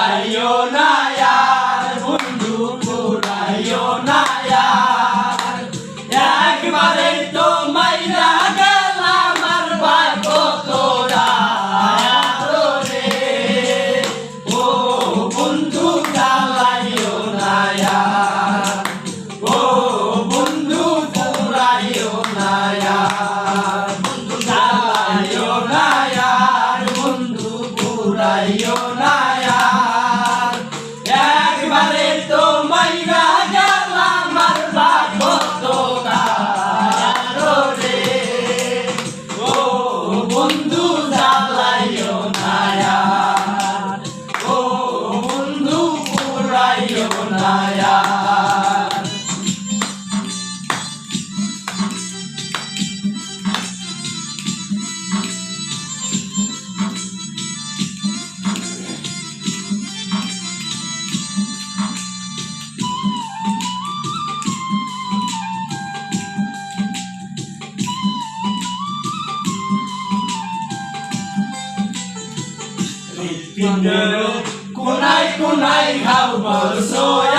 ফুরাইও না আর বন্ধু ফুরাইও না আর একবারে তো মাইরা গেলাম আর বাদ তোরা। রে, ও বন্ধু জ্বালাইও না ও বন্ধু ফুরাইও না বন্ধু জ্বালাইও না বন্ধু ফুরাইও না বন্ধু tình đời cô nay cô nay hao mở rồi.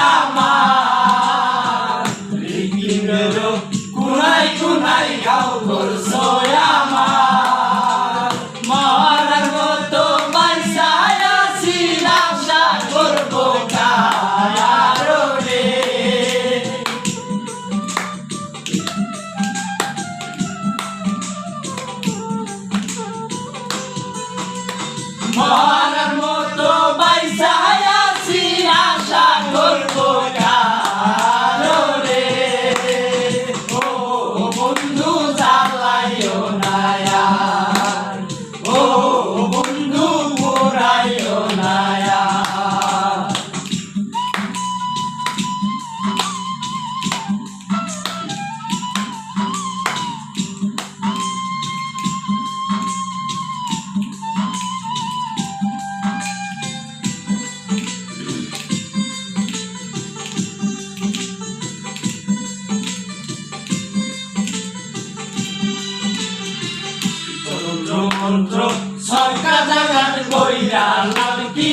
মন্ত্র সরকার জাগার কইরা লাল কি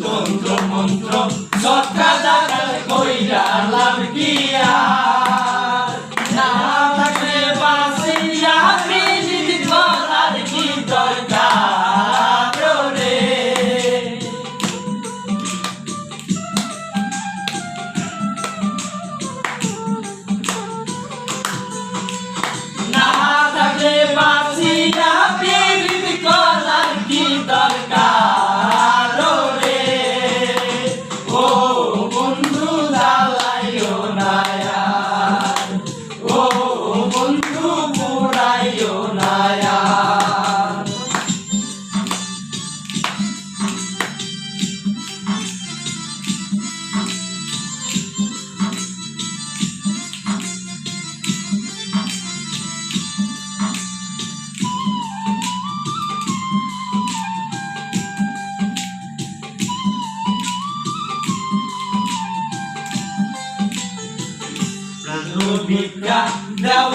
তন্ত্র মন্ত্র সরকার জাগার কইরা লাল কি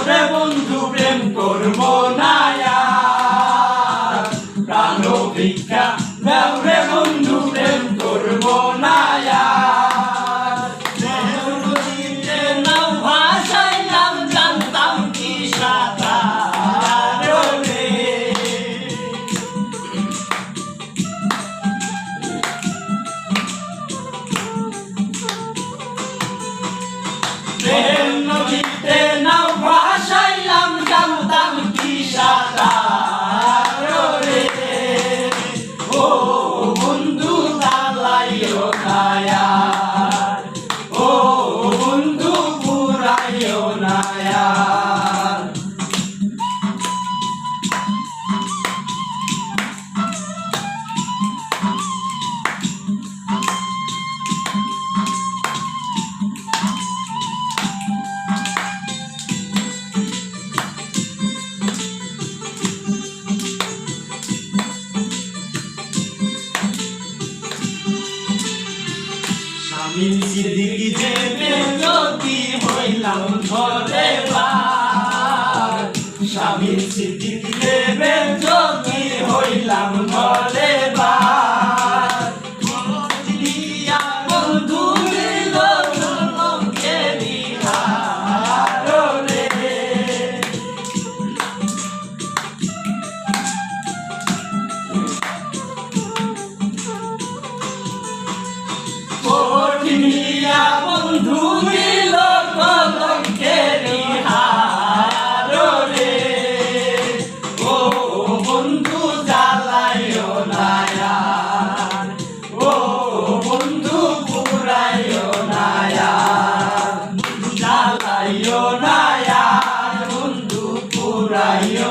রে বন্ধু প্রেম করব না। প্রাণ ভিক্ষা দাও বন্ধু স্বামী সিদ্দিকি যেতে যদি হইলাম ঘরে বা স্বামীর সিদ্দিকি মিলিয়া বন্ধু মিল কলঙ্কের হারো রে। ও বন্ধু জ্বালায় নায়ার। ও বন্ধু পুরায় নায়ার। জ্বালায় নায়ার, বন্ধু পুরায়